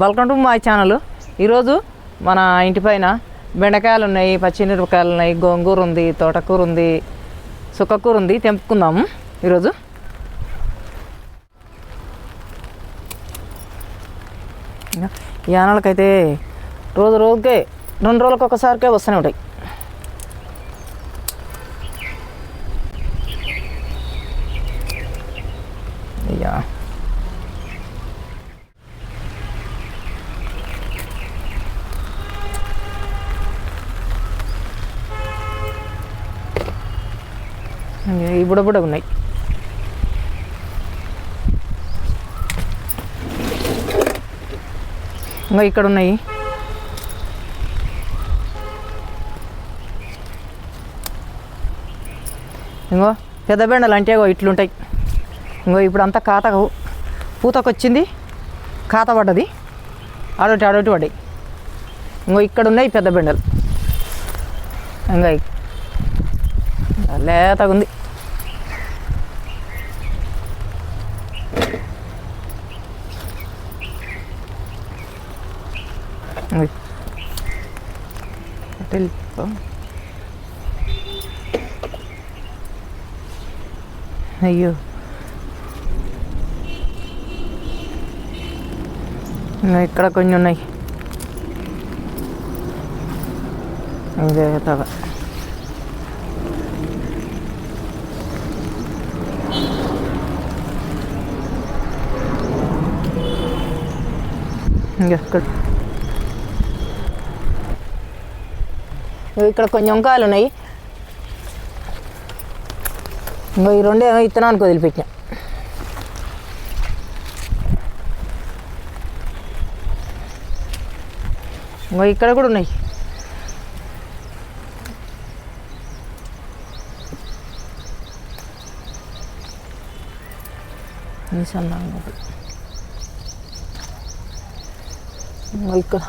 Welcome to my channel ఈరోజు మన ఇంటి పైన బెండకాయలు ఉన్నాయి పచ్చిమిరపకాయలు ఉన్నాయి గోంగూర ఉంది తోటకూర ఉంది సుక్కకూర ఉంది తెంపుకుందాము ఈరోజు. ఈ యానాలకైతే రోజు రోజుకే రెండు రోజులకు ఒకసారికే వస్తూనే ఉంటాయి అయ్యా ఈ బుడ బుడ ఉన్నాయి. ఇంకా ఇక్కడ ఉన్నాయి. ఇంకో పెద్ద బెండలు అంటేగో ఇట్లుంటాయి. ఇంకో ఇప్పుడు అంతా కాత పూతకొచ్చింది ఖాత పడ్డది. అడోటి అడోటి పడ్డాయి. ఇంకో ఇక్కడ ఉన్నాయి పెద్ద బెండలు. ఇంకా లేతగా ఉంది ఇంగో. అటు వెళ్ళిపో. అయ్యో ఇంకా ఇక్కడ కొన్ని ఉన్నాయి ఇదే తగ ఇంకా ఇక్కడ ఇక్కడ కొన్ని వంకాయలు ఉన్నాయి. ఇంకా ఈ రెండే ఇత్తనానికి వదిలిపెట్టినా. ఇంకా ఇక్కడ కూడా ఉన్నాయి. సన్నగా ఇక్కడ.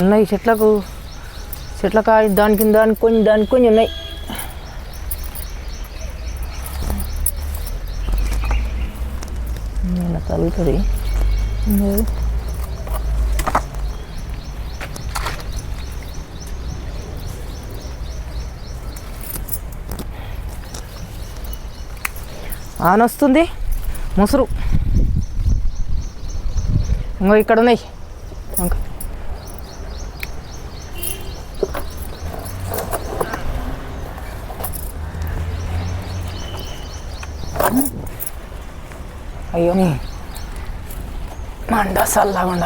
ఉన్నాయి చెట్లకు. చెట్ల కాయ దాని కింద దానికి కొన్ని దానికి కొన్ని ఉన్నాయి. ఇలా తగులుతుంది? లేదు. వస్తుంది. ముసురు. ఇంకో ఇక్కడ ఉన్నాయి. ఇంకా. అయ్యో. మండ చల్లగుండ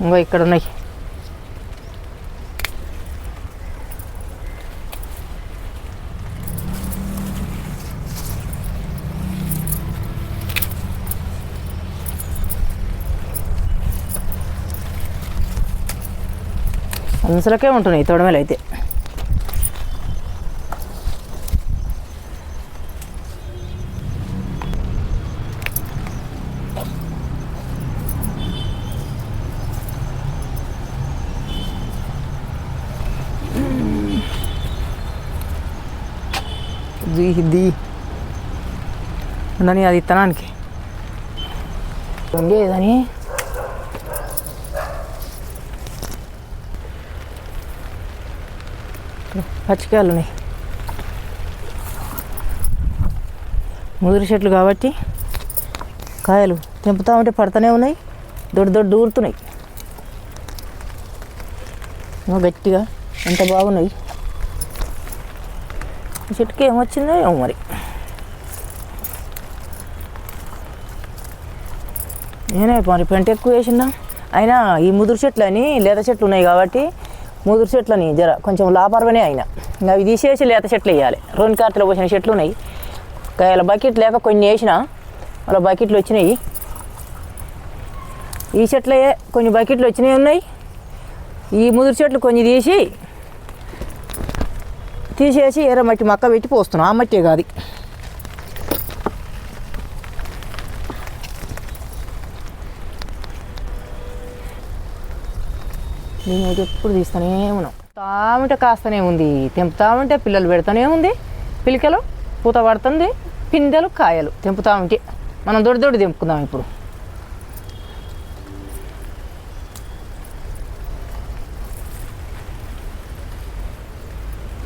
ఇంకో ఇక్కడ ఉన్నాయి అంచులకే ఉంటున్నాయి తొడమలు అయితే. ది అది ఇత్తనానికి. ఉండేదని పచ్చికాయలు ఉన్నాయి ముదిరి చెట్లు కాబట్టి కాయలు తెంపుతా ఉంటే పడుతూనే ఉన్నాయి. దొడ్డు దొడ్డు ఊరుతున్నాయి. గట్టిగా ఎంత బాగున్నాయి. ఈ చెట్టుకి ఏమొచ్చిందో ఏమో మరి. నేనే మరి పెంట ఎక్కువ వేసిన. అయినా ఈ ముదురు చెట్లు అని లేత చెట్లు ఉన్నాయి కాబట్టి ముదురు చెట్లని జర కొంచెం లాపరవనే అయినా. ఇంకా అవి తీసేసి లేత చెట్లు వేయాలి. రెండు కార్తలు పోసిన చెట్లు ఉన్నాయి. కాయల బకెట్ లేక కొన్ని వేసిన అలా బకెట్లు వచ్చినాయి. ఈ చెట్లే కొన్ని బకెట్లు వచ్చినాయి ఉన్నాయి. ఈ ముదురు చెట్లు కొన్ని తీసి తీసేసి ఎర్ర మట్టి మక్క పెట్టి పోస్తున్నాం. ఆ మట్టే కాదు. నేను అయితే ఎప్పుడు తీస్తూనే ఉన్నాం. తామిట కాస్తూనే ఉంది తెంపుతామంటే పిల్లలు పెడతానే ఉంది పిలికలు పూత పడుతుంది పిందెలు కాయలు తెంపుతా ఉంటే మనం దొడ్డి దొడ్డి తెంపుకుందాం ఇప్పుడు.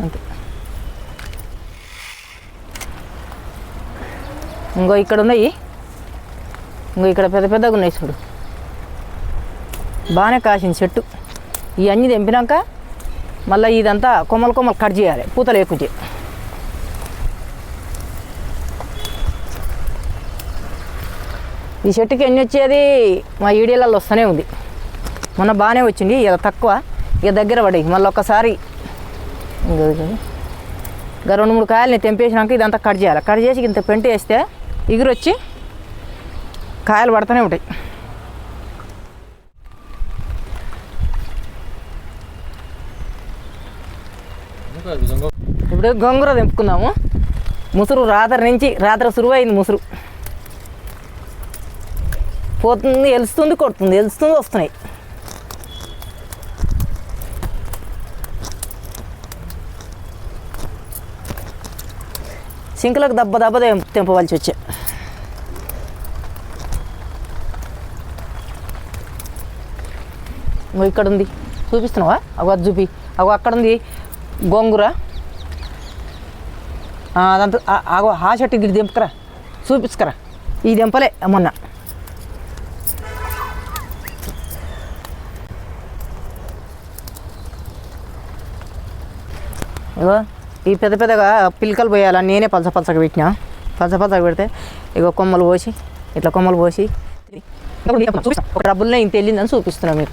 అంతే. ఇంకో ఇక్కడ ఉన్నాయి. ఇంకో ఇక్కడ పెద్ద పెద్దగా ఉన్నాయి చూడు. బాగానే కాసింది చెట్టు. ఇవన్నీ తెంపినాక మళ్ళీ ఇదంతా కొమ్మలు కొమ్మలు కట్ చేయాలి పూతలు ఎక్కువ ఈ చెట్టుకి ఎన్ని వచ్చేది? మా ఈడియాలలో వస్తూనే ఉంది. మొన్న బాగానే వచ్చింది ఇక తక్కువ ఇక దగ్గర పడి మళ్ళీ ఒక్కసారి ఇంకా రెండు మూడు కాయలని తెంపేసినాక ఇదంతా కట్ చేయాలి. కట్ చేసి ఇంత పెంట వేస్తే ఎగురొచ్చి కాయలు పడుతూనే ఉంటాయి. ఇప్పుడు గొంగూర తెంపుకుందాము. ముసురు రాత్రి నుంచి రాత్రి సురువైంది ముసురు. పోతుంది ఎలుస్తుంది కొడుతుంది. ఎలుస్తుంది వస్తున్నాయి. సింకులకు దెబ్బ దెబ్బ తెంపవలసి వచ్చా. ఇక్కడ ఉంది చూపిస్తున్నావా? అగో చూపి. అగో అక్కడ ఉంది గోంగూర. అదంతా ఆ- ఆగో ఆ షర్ట్ గిడి దింపుకరా. చూపించుకరా. ఈ దింపలే మొన్న. ఇగో ఈ పెద్ద పెద్దగా పిలకలు పోయాల నేనే పలస పలసగా పెట్టినా. పలస పలసగా పెడితే ఇగో కొమ్మలు పోసి ఇట్లా కొమ్మలు పోసి ఒక డబ్బుల్లో ఇంత వెళ్ళిందని చూపిస్తున్నా మీకు.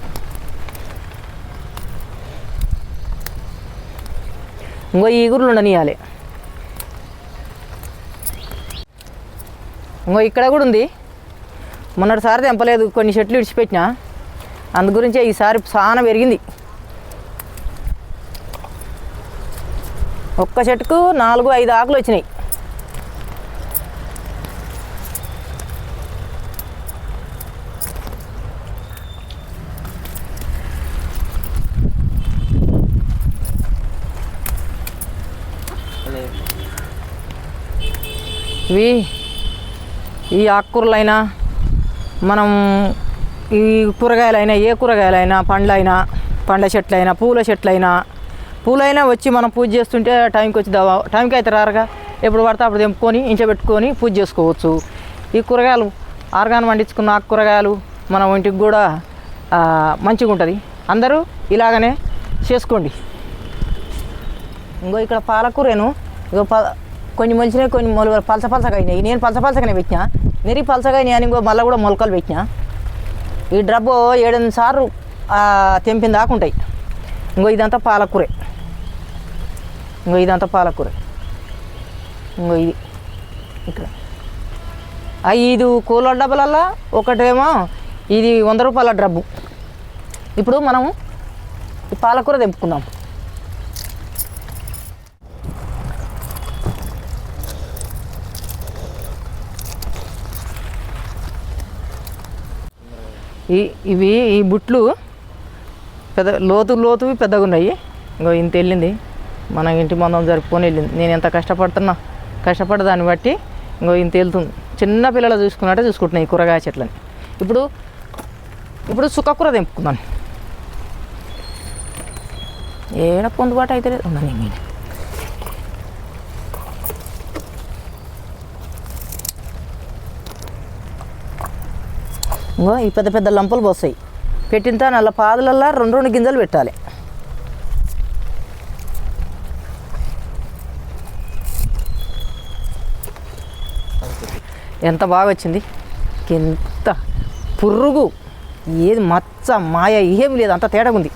ఇంకో ఈ ఈగురులు ఉండనియాలి. ఇంకో ఇక్కడ కూడా ఉంది. మొన్నటిసారి తెంపలేదు కొన్ని చెట్లు విడిచిపెట్టినా అందు గురించే ఈసారి చాలా పెరిగింది. ఒక్క చెట్టుకు నాలుగు ఐదు ఆకులు వచ్చినాయి. ఇవి ఈ ఆకుకూరలైనా మనం ఈ కూరగాయలైనా ఏ కూరగాయలైనా పండ్లైనా పండ్ల చెట్లైనా పూల చెట్లైనా పూలైనా వచ్చి మనం పూజ చేస్తుంటే టైంకి వచ్చి దవా టైంకి అయితే రారుగా. ఎప్పుడు పడితే అప్పుడు తెంపుకొని ఇంట్లో పెట్టుకొని పూజ చేసుకోవచ్చు. ఈ కూరగాయలు ఆర్గాన్ పండించుకున్న ఆకు కూరగాయలు మన ఒంటికి కూడా మంచిగా ఉంటుంది అందరూ ఇలాగనే చేసుకోండి. ఇంకో ఇక్కడ పాలకూరేను. ఇగో ప కొన్ని మొలిచినాయి కొన్ని మొల పలస పలసగా అయినాయి. నేను పలస పలసగానే పెట్టినా. నెరి పలసగా అయినాయి అని ఇంకో మళ్ళీ కూడా మొలకలు పెట్టినా. ఈ డబ్బు ఏడెనిమిది సార్లు తెంపిన దాకా ఉంటాయి. ఇంకో ఇదంతా పాలకూరే. ఇంకో ఇదంతా పాలకూరే. ఇంకో ఇది. ఇక్కడ. ఐదు కూలర్ డబ్బులల్లా ఒకటేమో ఇది వంద రూపాయల డ్రబ్బు. ఇప్పుడు మనము ఈ పాలకూర తెంపుకుందాం. ఈ ఇవి ఈ బుట్లు పెద్ద లోతు లోతువి పెద్దగా ఉన్నాయి. ఇంకో ఇంత వెళ్ళింది. మన ఇంటి మందం జరుపుకొని వెళ్ళింది. నేను ఎంత కష్టపడుతున్నా కష్టపడ్డ దాన్ని బట్టి ఇంకో ఇంత వెళ్తుంది. చిన్న పిల్లలు చూసుకున్నట్టే చూసుకుంటున్నాయి ఈ కూరగాయ చెట్లని. ఇప్పుడు ఇప్పుడు సుక్కకూర తెంపుకున్నాను ఏడ పొందుబాటు అయితే లేదు ఇంకో ఈ పెద్ద పెద్ద లంపలు పోస్తాయి. పెట్టిన నల్ల పాదులల్లా రెండు రెండు గింజలు పెట్టాలి. ఎంత బాగా వచ్చింది? ఎంత పురుగు. ఏది మచ్చ మాయ ఏం లేదు. అంత తేడా ఉంది.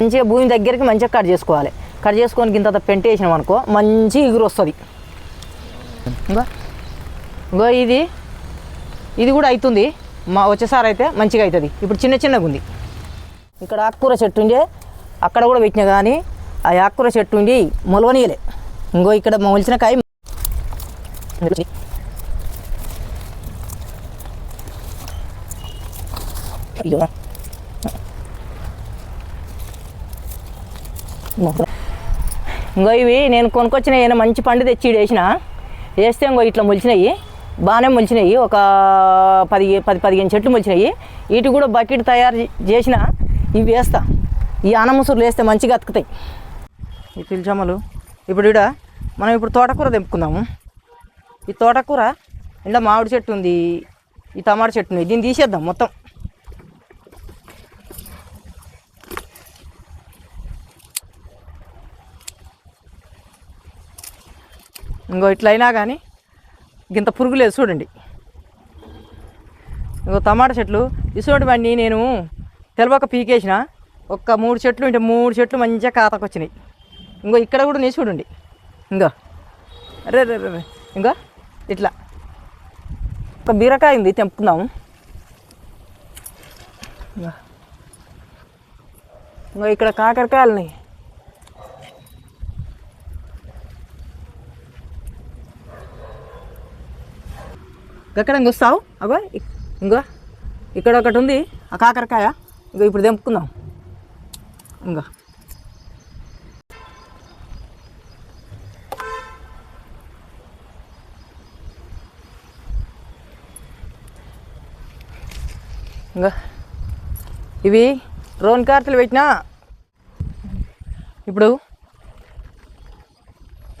మంచిగా భూమి దగ్గరికి మంచిగా కట్ చేసుకోవాలి. కట్ చేసుకొని ఇంత పెంట వేసినాం అనుకో మంచి ఎగురు వస్తుంది. ఇంకా ఇంకో ఇది. ఇది కూడా అవుతుంది మా వచ్చేసారి అయితే మంచిగా అవుతుంది ఇప్పుడు చిన్న చిన్నగా ఉంది. ఇక్కడ ఆకుకూర చెట్టు ఉండే. అక్కడ కూడా పెట్టినా కానీ ఆ ఆకుకూర చెట్టు ఉండి మొలవనీయలే. ఇంకో ఇక్కడ మొలిచిన కాయ ఇంకో ఇవి నేను కొనుక్కొచ్చిన ఏమైనా మంచి పండు తెచ్చి వేసిన. వేస్తే ఇంకో ఇట్లా మొలిచినాయి. బాగానే మొలిచినాయి. ఒక పది పది పదిహేను చెట్లు మొలిచినాయి. వీటి కూడా బకెట్ తయారు చేసిన ఇవి వేస్తా. ఈ ఆనముసురులు వేస్తే మంచిగా అతుకుతాయి. ఈ పిలిచమ్మలు ఇప్పుడు ఇడ మనం ఇప్పుడు తోటకూర తెంపుకుందాము. ఈ తోటకూర ఇంట్లో మామిడి చెట్టు ఉంది. ఈ టమాటా చెట్టు ఉంది. దీన్ని తీసేద్దాం మొత్తం. ఇంకో ఇట్లా అయినా కానీ ఇంత పురుగు లేదు చూడండి. ఇంకో టమాటా చెట్లు. ఇటువంటి నేను తెలవక పీకేసిన. ఒక్క మూడు చెట్లు ఉంటే మూడు చెట్లు మంచిగా కాతకు వచ్చినాయి ఇంకో ఇక్కడ కూడా నీ చూడండి. ఇంకో అరే రే రే ఇంకో ఇట్లా. ఒక బీరకాయ ఉంది తెంపుకుందాము ఇంకో. ఇక్కడ కాకరకాయలున్నాయి ఎక్కడ వస్తావు అగో ఇక్- ఇంకో ఇక్కడ ఒకటి ఉంది. ఆ కాకరకాయ. ఇంకో ఇప్పుడు తెంపుకుందాం. ఇంకా ఇంకా ఇవి రోన్ కార్తలు పెట్టినా. ఇప్పుడు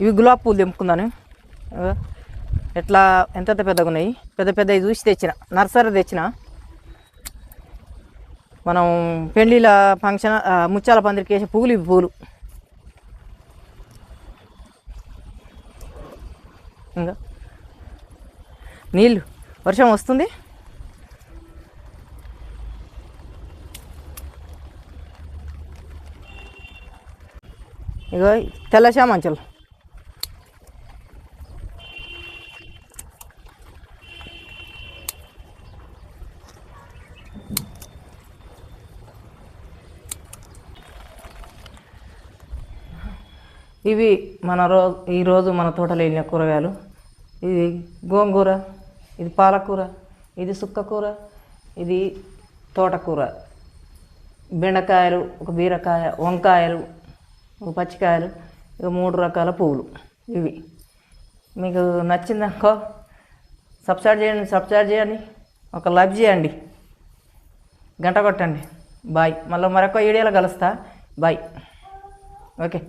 ఇవి గులాబీ పూలు తెంపుకుందాను. ఎట్లా ఎంత పెద్దగా ఉన్నాయి? పెద్ద పెద్దవి చూసి తెచ్చిన నర్సరీ తెచ్చిన. మనం పెళ్ళిళ్ళ ఫంక్షన్ ఆ, ముత్యాల పందిరికి వేసే పువ్వులు ఇవి పూలు. ఇంకా? నీళ్ళు వర్షం వస్తుంది? ఇగో తెల్లశా చామంచులు. ఇవి మన రో ఈరోజు మన తోటలో వెళ్ళిన కూరగాయలు. ఇది గోంగూర ఇది పాలకూర ఇది సుక్కకూర ఇది తోటకూర. బెండకాయలు ఒక బీరకాయ వంకాయలు ఒక పచ్చికాయలు ఇక మూడు రకాల పువ్వులు ఇవి. మీకు నచ్చిందనుకో సబ్స్క్రైబ్ చేయండి సబ్స్క్రైబ్ చేయండి ఒక లైక్ చేయండి. గంట కొట్టండి. బాయ్. మళ్ళీ మరొక వీడియోలో కలుస్తా. బాయ్. ఓకే.